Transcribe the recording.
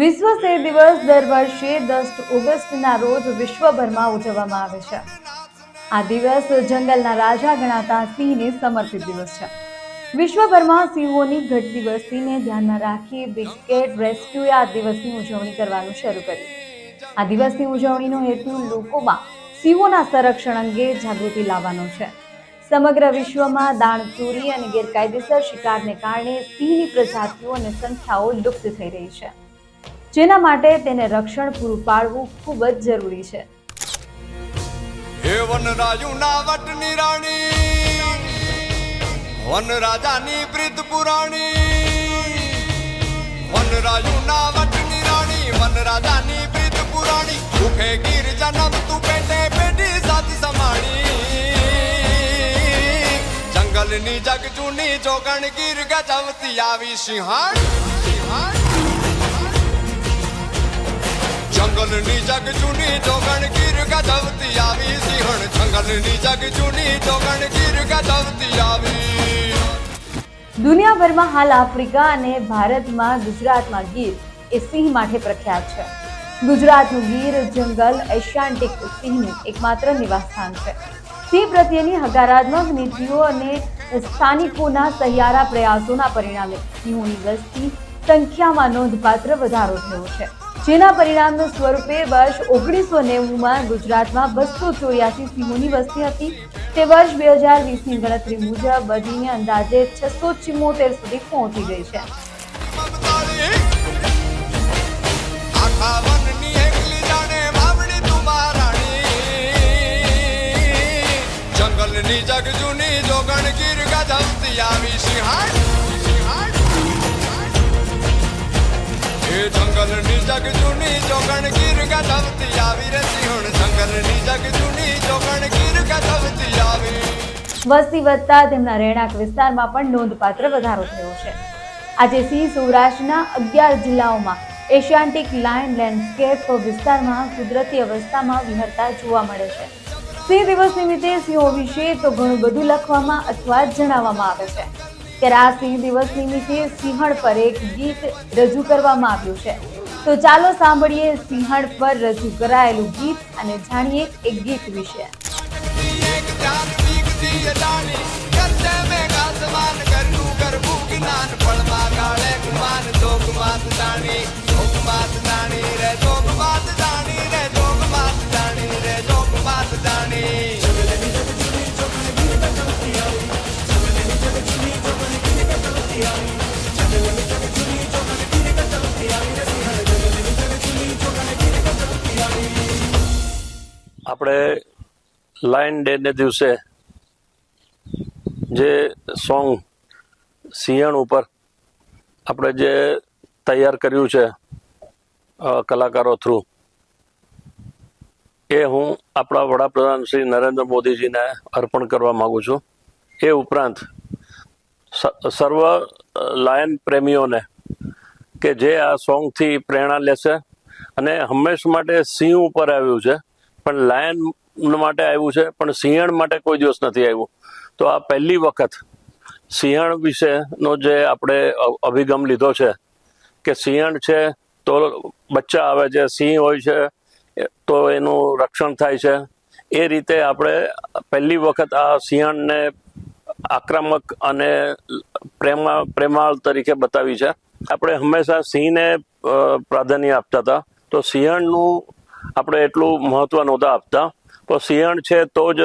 વિશ્વ શેર દિવસ દર વર્ષે દસ ઓગસ્ટના રોજ વિશ્વભરમાં ઉજવવામાં આવે છે. આ દિવસ જંગલના રાજા ગણાતા સિંહને સમર્પિત દિવસ છે. વિશ્વભરમાં સિંહોની ઘટતી વસ્તીને ધ્યાનમાં રાખી બિસ્કેટ રેસ્ક્યુએ આ દિવસની ઉજવણી કરવાનું શરૂ કર્યું. આ દિવસની ઉજવણીનો હેતુ લોકોમાં સિંહોના સંરક્ષણ અંગે જાગૃતિ લાવવાનો છે. સમગ્ર વિશ્વમાં દાણચોરી અને ગેરકાયદેસર શિકારને કારણે સિંહની પ્રજાતિઓ અને સંખ્યાઓ લુપ્ત થઈ રહી છે. જેના માટે તેને રક્ષણ પૂરું પાડવું ખૂબ જ જરૂરી છે. હે વનરાજુ ના વટની રાણી વન રાજાની પુરાણી, વનરાજુ ના વટની રાણી વન રાજાની પુરાણી ભૂખે ગીર જન્મ તું પેટે પેટી સાથી સમાણી જંગલની જગજૂની જોગણ ગીર ગજવતી આવી સિંહાણ સિંહાણ. જંગલની જગ જૂની જોગણ ગીર ગજવતી આવી, સિંહણ જંગલની જગ જૂની જોગણ ગીર ગજવતી આવી. દુનિયાભરમાં હાલ આફ્રિકા અને ભારતમાં ગુજરાતમાં ગીર એ સિંહ માટે પ્રખ્યાત છે. ગુજરાતનું ગીર, જંગલ, એશિયાન્ટિક સિંહનું એકમાત્ર નિવાસસ્થાન છે. સિંહ પ્રત્યેની હકારાત્મક નીતિઓ અને સ્થાનિકોના સહિયારા પ્રયાસોના પરિણામે સિંહોની વસ્તી સંખ્યામાં નોંધપાત્ર વધારો થયો છે. જેના પરિણામ સ્વરૂપે વર્ષ ઓગણીસો નેવુંમાં ગુજરાતમાં બસો ચોર્યાસી સિંહોની વસ્તી હતી. તે વર્ષ બે હજાર વીસની ગણતરી મુજબ વધીને અંદાજે છસો ચિમોતેર સુધી પહોંચી ગઈ છે. જંગલની જગજુની જોગણ ગીર ગજવતી આવી સિંહાણ જોગણ ગીર ગજવતી આવી રે સિંહણ જંગલની જગ જૂની જોગણ ગીર ગજવતી આવી વસ્તી વધતા તેમના રહેણાંક વિસ્તારમાં પણ નોંધપાત્ર વધારો થયો છે. આજે સિંહ સૌરાષ્ટ્રના અગિયાર જિલ્લાઓમાં એશિયાન્ટિક લાયન લેન્ડસ્કેપ વિસ્તારમાં કુદરતી અવસ્થામાં વિહરતા જોવા મળે છે. સિંહ દિવસ નિમિત્તે સિંહો વિશે તો ઘણું બધું લખવામાં અથવા જણાવવામાં આવે છે. ત્યારે આ સિંહ દિવસ નિમિત્તે સિંહણ પર એક ગીત રજૂ કરવામાં આવ્યું છે. તો ચાલો સાંભળીએ સિંહણ પર રજૂ કરાયેલું ગીત અને જાણીએ એક ગીત વિશે. જ્ઞાન ફળમાં ગાળે ગુમાન જોગ માત જાણી જોગ માત જાણી રે જોગ આપણે લાયન ડે ને દિવસે જે સોંગ સિંહણ ઉપર આપણે જે તૈયાર કર્યું છે કલાકારો થ્રુ એ હું આપણા વડાપ્રધાન શ્રી નરેન્દ્ર મોદીજીને અર્પણ કરવા માગું છું. એ ઉપરાંત સર્વ લાયન પ્રેમીઓને કે જે આ સોંગથી પ્રેરણા લેશે અને હંમેશ માટે સિંહ ઉપર આવ્યું છે પણ લાયન માટે આવ્યું છે, પણ સિંહણ માટે કોઈ દિવસ નથી આવ્યું. તો આ પહેલી વખત સિંહણ વિશેનો જે આપણે અભિગમ લીધો છે કે સિંહણ છે તો બચ્ચા આવે છે, સિંહ હોય છે તો એનું રક્ષણ થાય છે. એ રીતે આપણે પહેલી વખત આ સિંહણને આક્રમક અને પ્રેમા, પ્રેમાળ તરીકે બતાવી છે. આપણે હંમેશા સિંહને પ્રાધાન્ય આપતા હતા. તો સિંહણનું આપણે એટલું મહત્વ નહોતા આપતા. તો સિંહણ છે તો જ